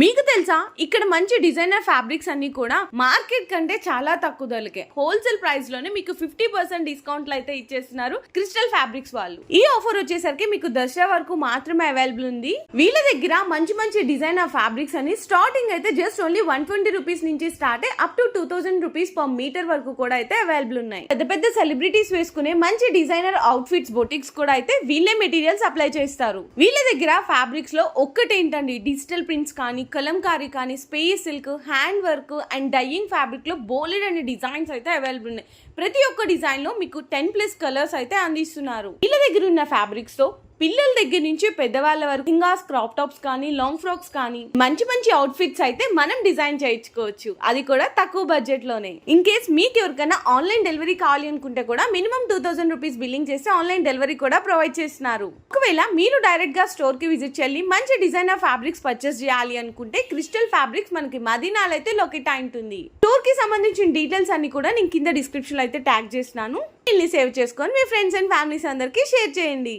మీకు తెలుసా? ఇక్కడ మంచి డిజైనర్ ఫ్యాబ్రిక్స్ అన్ని కూడా మార్కెట్ కంటే చాలా తక్కువ ధరకే హోల్సేల్ ప్రైస్లోనే మీకు ఫిఫ్టీ పర్సెంట్ డిస్కౌంట్లు అయితే ఇచ్చేస్తున్నారు క్రిస్టల్ ఫ్యాబ్రిక్స్ వాళ్ళు. ఈ ఆఫర్ వచ్చేసరికి మీకు దసరా వరకు మాత్రమే అవైలబుల్ ఉంది. వీళ్ళ దగ్గర మంచి మంచి డిజైనర్ ఫ్యాబ్రిక్స్ అని స్టార్టింగ్ అయితే just only one twenty rupees నుంచి start up to two thousand rupees per metre వరకు కూడా అయితే అవైలబుల్ ఉన్నాయి. పెద్ద పెద్ద సెలబ్రిటీస్ వేసుకునే మంచి డిజైనర్ అవుట్ఫిట్స్ బొటిక్స్ కూడా అయితే వీళ్ళే మెటీరియల్స్ అప్లై చేస్తారు. వీళ్ళ దగ్గర ఫ్యాబ్రిక్స్లో ఒక్కటేంటండి? డిజిటల్ ప్రింట్స్ కానీ కలంకారీ కానీ space silk hand work and dyeing ఫ్యాబ్రిక్లో బోలెడ్ అనే డిజైన్స్ అయితే అవైలబుల్ ఉన్నాయి. ప్రతి ఒక్క డిజైన్లో మీకు టెన్ ప్లస్ కలర్స్ అయితే అందిస్తున్నారు. వీళ్ళ దగ్గర ఉన్న ఫ్యాబ్రిక్స్తో పిల్లల దగ్గర నుంచి పెద్దవాళ్ళ వరకు ఇంకా క్రాప్ టాప్స్ కానీ లాంగ్ ఫ్రాక్స్ కానీ మంచి మంచి అవుట్ఫిట్స్ అయితే మనం డిజైన్ చేయించుకోవచ్చు. అది కూడా తక్కువ బడ్జెట్లోనే. ఇన్ కేస్ మీకు ఎవరికైనా ఆన్లైన్ డెలివరీ కావాలి అనుకుంటే కూడా minimum two thousand rupees billing చేస్తే ఆన్లైన్ డెలివరీ కూడా ప్రొవైడ్ చేస్తున్నారు. ఒకవేళ మీరు డైరెక్ట్గా స్టోర్కి విజిట్ చేయాలి మంచి డిజైనర్ ఫ్యాబ్రిక్స్ పర్చేస్ చేయాలి అనుకుంటే క్రిస్టల్ ఫ్యాబ్రిక్స్ మనకి మదీనాలో అయితే లొకేట్ అయి ఉంటుంది. స్టోర్కి సంబంధించిన డీటెయిల్స్ అన్ని కూడా నేను కింద డిస్క్రిప్షన్లో అయితే ట్యాగ్ చేసినాను ఇల్ని సేవ్ చేసుకొని మీ ఫ్రెండ్స్ అండ్ ఫ్యామిలీస్ అందరికీ షేర్ చేయండి.